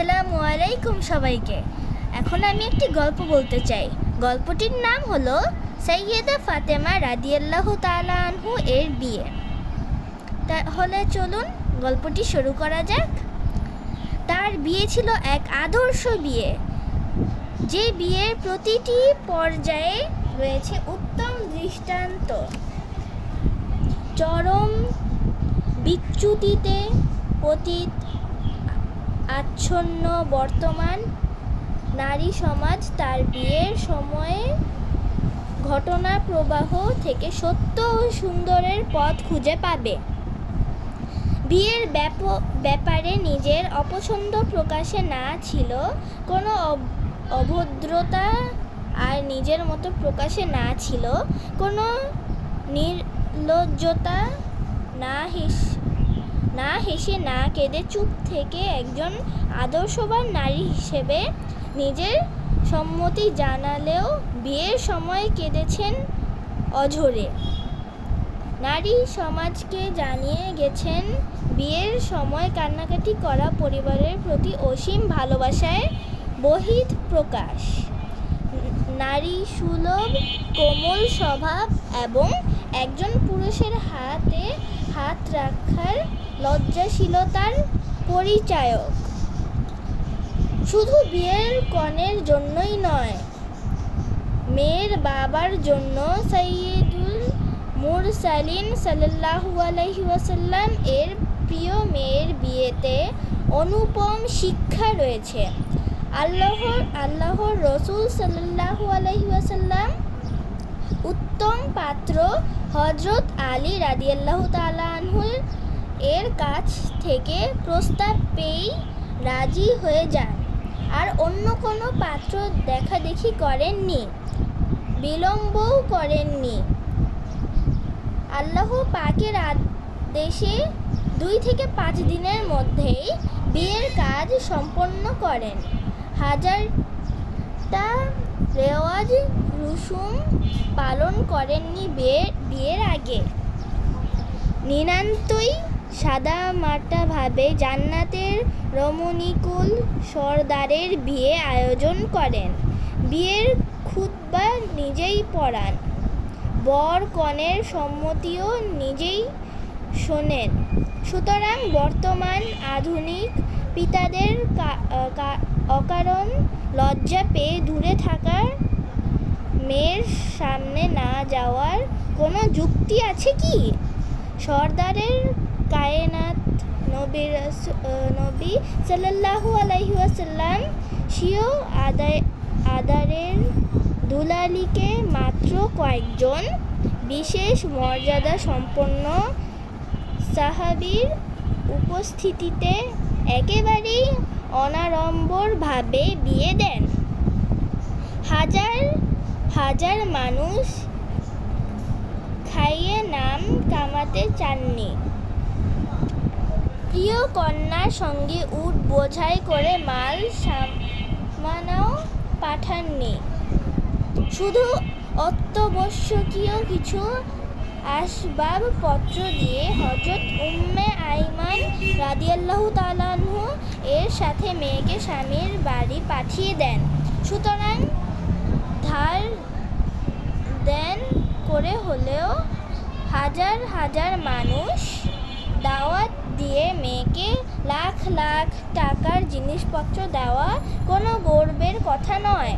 আসসালামু আলাইকুম সবাইকে। এখন আমি একটি গল্প বলতে চাই। গল্পটির নাম হলো সৈয়দা ফাতেমা রাদিয়াল্লাহ তাআলা আনহু এর বিয়ে। তাহলে চলুন গল্পটি শুরু করা যাক। তার বিয়ে ছিল এক আদর্শ বিয়ে। যে বিয়ের প্রতিটি পর্যায়ে রয়েছে উত্তম দৃষ্টান্ত। চরম বিচ্যুতিতে পতিত আচ্ছন্ন বর্তমান নারী সমাজ তার বিয়ের সময়ে ঘটনা প্রবাহ থেকে সত্য ও সুন্দরের পথ খুঁজে পাবে। বিয়ের ব্যাপ- ব্যাপারে নিজের অপছন্দ প্রকাশে না ছিল, কোনো অভদ্রতা আর নিজের মতো প্রকাশে না ছিল, কোনো নির্লজ্জতা না হেস না হেসে না কেঁদে চুপ থেকে একজন আদর্শবান নারী হিসেবে নিজের সম্মতি জানালেও বিয়ের সময় কেঁদেছেন অঝরে। নারী সমাজকে জানিয়ে গেছেন, বিয়ের সময় কান্নাকাটি করা পরিবারের প্রতি অসীম ভালোবাসায় বহিত প্রকাশ নারী সুলভ, কোমল স্বভাব এবং একজন পুরুষের হাতে হাত রাখার লজ্জাশীলতার পরিচায়ক। শুধু বিয়ের কনের জন্যই নয়, মেয়ের বাবার জন্য সৈয়দুল মুরসালিন সাল্লাল্লাহু আলাইহি ওয়াসাল্লাম এর প্রিয় মেয়ের বিয়েতে অনুপম শিক্ষা রয়েছে। আল্লাহর আল্লাহর রসুল সাল্লাল্লাহু আলাইহি ওয়াসাল্লাম উত্তম পাত্র হজরত আলী রাদিয়াল্লাহু তাআলা আনহুর এর কাছ থেকে প্রস্তাব পেয়েই রাজি হয়ে যান। আর অন্য কোনো পাত্র দেখাদেখি করেননি, বিলম্বও করেননি। আল্লাহ পাকের আদেশে দুই থেকে পাঁচ দিনের মধ্যেই বিয়ের কাজ সম্পন্ন করেন। হাজারটা রেওয়াজ রুসুম পালন করেননি বিয়ে বিয়ের আগে। নিনান্তই সাদা মাটাভাবে জান্নাতের রমণীকুল সর্দারের বিয়ে আয়োজন করেন। বিয়ের খুতবা নিজেই পড়ান। বর কনের সম্মতিও নিজেই শোনেন। সুতরাং বর্তমান আধুনিক পিতাদের অকারণ লজ্জা পেয়ে দূরে মেয়ের সামনে না যাওয়ার কোনো যুক্তি আছে কি? সর্দারের কায়নাত নবী নবী সাল্লাল্লাহু আলাইহি ওয়াসাল্লাম স্বীয় আদায়, আদারের দুলালিকে মাত্র কয়েকজন বিশেষ মর্যাদা সম্পন্ন সাহাবীর উপস্থিতিতে একেবারেই অনাড়ম্বরভাবে বিয়ে দেন। হাজার হাজার মানুষ খাইয়ে নাম কামাতে চাননি। প্রিয় কন্যার সঙ্গে উট বোঝাই করে মাল সামানাও পাঠাননি। শুধু অত্যাবশ্যকীয় কিছু আসবাবপত্র দিয়ে হজরত উম্মে আইমান রাদিয়াল্লাহু তালানহু এর সাথে মেয়েকে স্বামীর বাড়ি পাঠিয়ে দেন। সুতরাং ধার দেন করে হলেও হাজার হাজার মানুষ দাওয়াত দিয়ে মেয়েকে লাখ লাখ টাকার জিনিসপত্র দেওয়া কোনো গর্বের কথা নয়।